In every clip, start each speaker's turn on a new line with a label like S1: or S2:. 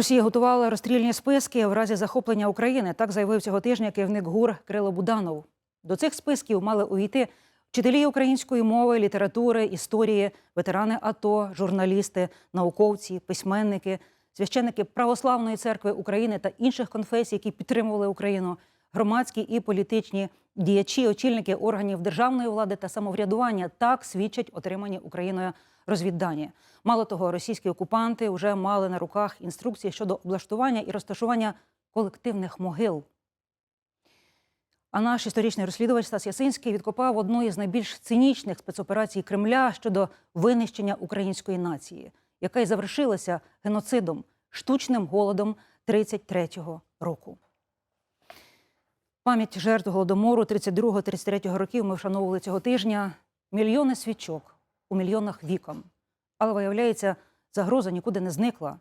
S1: Росія готувала розстрільні списки в разі захоплення України. Так заявив цього тижня керівник ГУР Крило Буданов. До цих списків мали увійти вчителі української мови, літератури, історії, ветерани АТО, журналісти, науковці, письменники, священники Православної церкви України та інших конфесій, які підтримували Україну, громадські і політичні діячі, очільники органів державної влади та самоврядування. Так свідчать отримані Україною розвіддані. Мало того, російські окупанти вже мали на руках інструкції щодо облаштування і розташування колективних могил. А наш історичний розслідувач Стас Ясинський відкопав одну із найбільш цинічних спецоперацій Кремля щодо винищення української нації, яка й завершилася геноцидом, штучним голодом 33-го року. Пам'ять жертв голодомору 32-33 років ми вшановували цього тижня. Мільйони свічок у мільйонах вікон. Але виявляється, загроза нікуди не зникла.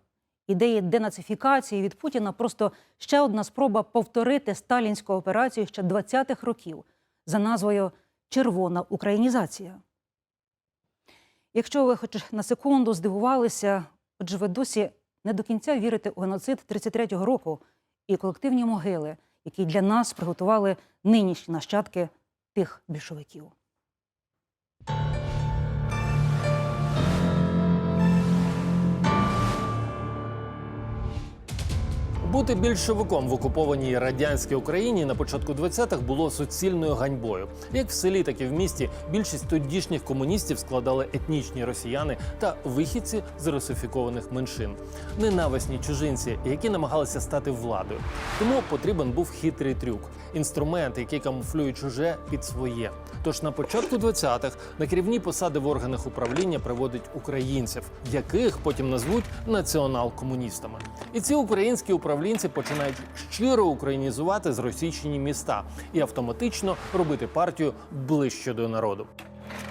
S1: Ідеї денацифікації від Путіна просто ще одна спроба повторити сталінську операцію ще 20-х років за назвою Червона українізація. Якщо ви хоч на секунду здивувалися, отже, ви досі не до кінця вірите у геноцид 33-го року і колективні могили, які для нас приготували нинішні нащадки тих більшовиків.
S2: Бути більшовиком в окупованій радянській Україні на початку 20-х було суцільною ганьбою. Як в селі, так і в місті більшість тодішніх комуністів складали етнічні росіяни та вихідці з русифікованих меншин, ненависні чужинці, які намагалися стати владою. Тому потрібен був хитрий трюк, інструмент, який камуфлює чуже під своє. Тож на початку 20-х на керівні посади в органах управління приводить українців, яких потім назвуть націонал-комуністами. І ці українські управлінці починають щиро українізувати зросійщені міста і автоматично робити партію ближче до народу.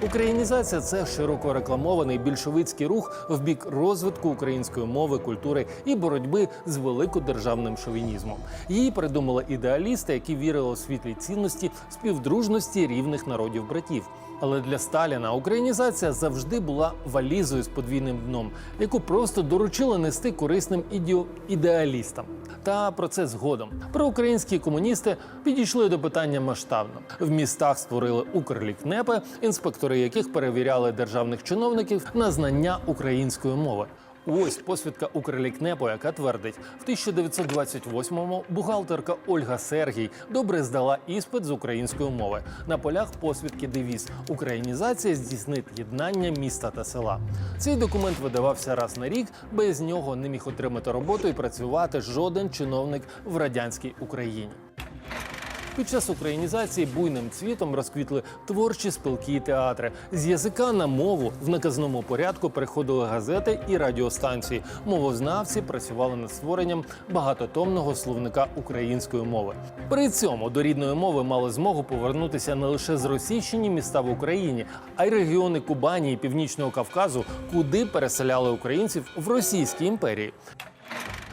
S2: Українізація це широко рекламований більшовицький рух в бік розвитку української мови, культури і боротьби з великодержавним шовінізмом. Її придумали ідеалісти, які вірили у світлі цінності співдружності рівних народів братів. Але для Сталіна українізація завжди була валізою з подвійним дном, яку просто доручили нести корисним ідіо ідеалістам. Та про це згодом. Проукраїнські комуністи підійшли до питання масштабно. В містах створили укрлікнепи, інспектори яких перевіряли державних чиновників на знання української мови. Ось посвідка Укрлікнепу, яка твердить, в 1928-му бухгалтерка Ольга Сергій добре здала іспит з української мови. На полях посвідки девіз Українізація здійснить єднання міста та села. Цей документ видавався раз на рік. Без нього не міг отримати роботу і працювати жоден чиновник в радянській Україні. Під час українізації буйним цвітом розквітли творчі спілки і театри. З язика на мову в наказному порядку переходили газети і радіостанції. Мовознавці працювали над створенням багатотомного словника української мови. При цьому до рідної мови мали змогу повернутися не лише зросійщені міста в Україні, а й регіони Кубані і Північного Кавказу, куди переселяли українців в Російській імперії.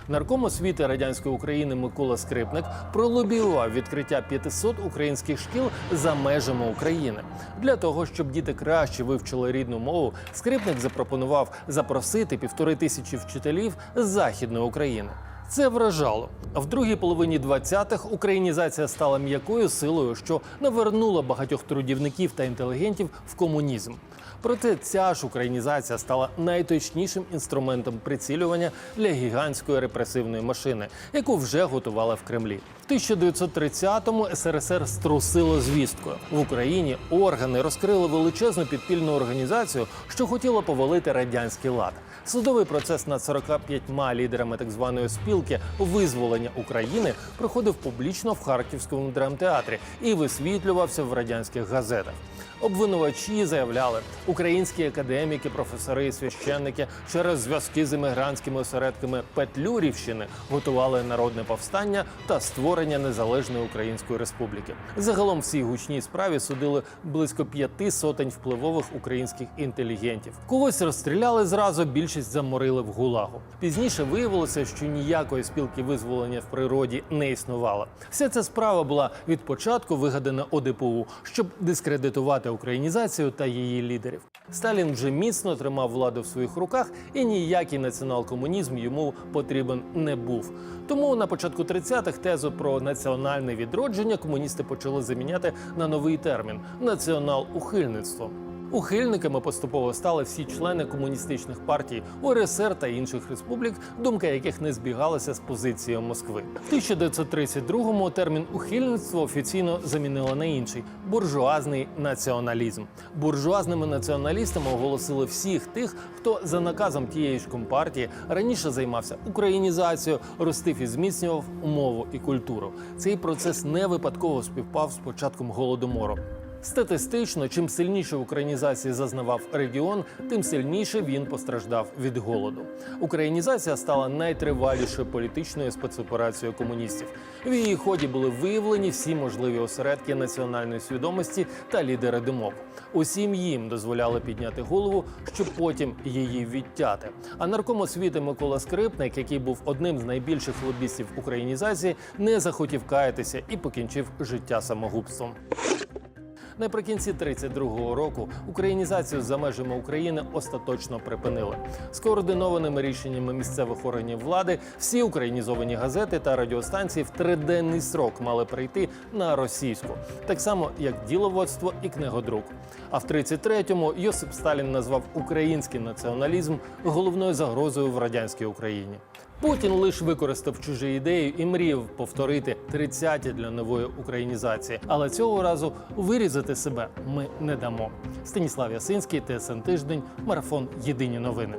S2: Нарком освіти радянської України Микола Скрипник пролобіював відкриття 500 українських шкіл за межами України. Для того щоб діти краще вивчили рідну мову, скрипник запропонував запросити півтори тисячі вчителів з західної України. Це вражало. В другій половині 20-х українізація стала м'якою силою, що навернула багатьох трудівників та інтелігентів в комунізм. Проте ця ж українізація стала найточнішим інструментом прицілювання для гігантської репресивної машини, яку вже готували в Кремлі. В 1930-му СРСР струсило звісткою в Україні. Органи розкрили величезну підпільну організацію, що хотіла повалити радянський лад. Судовий процес над 45 лідерами так званої спілки визволення України проходив публічно в Харківському драмтеатрі і висвітлювався в радянських газетах. Обвинувачі заявляли, українські академіки, професори і священники через зв'язки з емігрантськими осередками Петлюрівщини готували народне повстання та створювали створення незалежної української республіки. Загалом в цій гучній справі судили близько п'яти сотень впливових українських інтелігентів. Когось розстріляли зразу, більшість заморили в гулагу. Пізніше виявилося, що ніякої спілки визволення в природі не існувало. Вся ця справа була від початку вигадана ОДПУ, щоб дискредитувати українізацію та її лідерів. Сталін вже міцно тримав владу в своїх руках, і ніякий націонал-комунізм йому потрібен не був. Тому на початку 30-х тезу про національне відродження комуністи почали заміняти на новий термін націонал-ухильництво. Ухильниками поступово стали всі члени комуністичних партій УРСР та інших республік, думка яких не збігалася з позицією Москви. В 1932-му термін ухильництво офіційно замінили на інший буржуазний націоналізм. Буржуазними націоналістами оголосили всіх тих, хто за наказом тієї ж компартії раніше займався українізацією, ростив і зміцнював мову і культуру. Цей процес не випадково співпав з початком голодомору. Статистично, чим сильніше українізації зазнавав регіон, тим сильніше він постраждав від голоду. Українізація стала найтривалішою політичною спецоперацією комуністів. В її ході були виявлені всі можливі осередки національної свідомості та лідери думок. Усім їм дозволяли підняти голову, щоб потім її відтяти. А нарком освіти Микола Скрипник, який був одним з найбільших лобістів українізації, не захотів каятися і покінчив життя самогубством. Наприкінці 32-го року українізацію за межами України остаточно припинили. Скоординованими рішеннями місцевих органів влади всі українізовані газети та радіостанції в триденний срок мали прийти на російську, так само як діловодство і книгодрук. А в 33-му Йосип Сталін назвав український націоналізм головною загрозою в радянській Україні. Путін лише використав чужі ідеї і мріяв повторити 30-ті для нової українізації. Але цього разу вирізати себе ми не дамо. Станіслав Ясинський, ТСН Тиждень, марафон Єдині новини.